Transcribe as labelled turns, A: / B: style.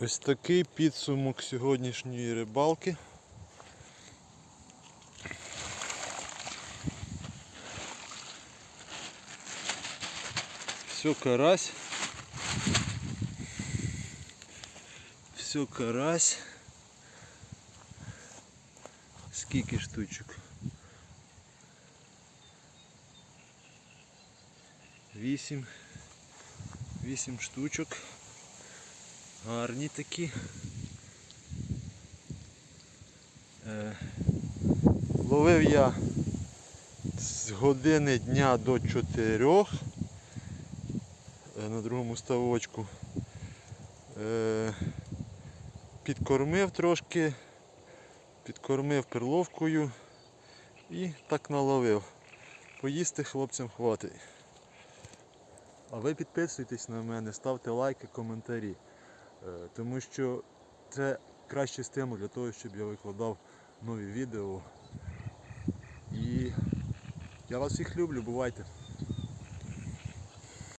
A: Ось такий підсумок сьогоднішньої рибалки. Все карась. Все карась. Скільки штучок? Вісім. Вісім штучок. Гарні такі. Е, ловив я з години дня до 4 е, на другому ставочку. Е, підкормив трошки, підкормив перловкою і так наловив. Поїсти хлопцям хватить. А ви підписуйтесь на мене, ставте лайки, коментарі. Е, Тому що це кращий стимул для того, щоб я викладав нові відео. І я вас всіх люблю, бувайте.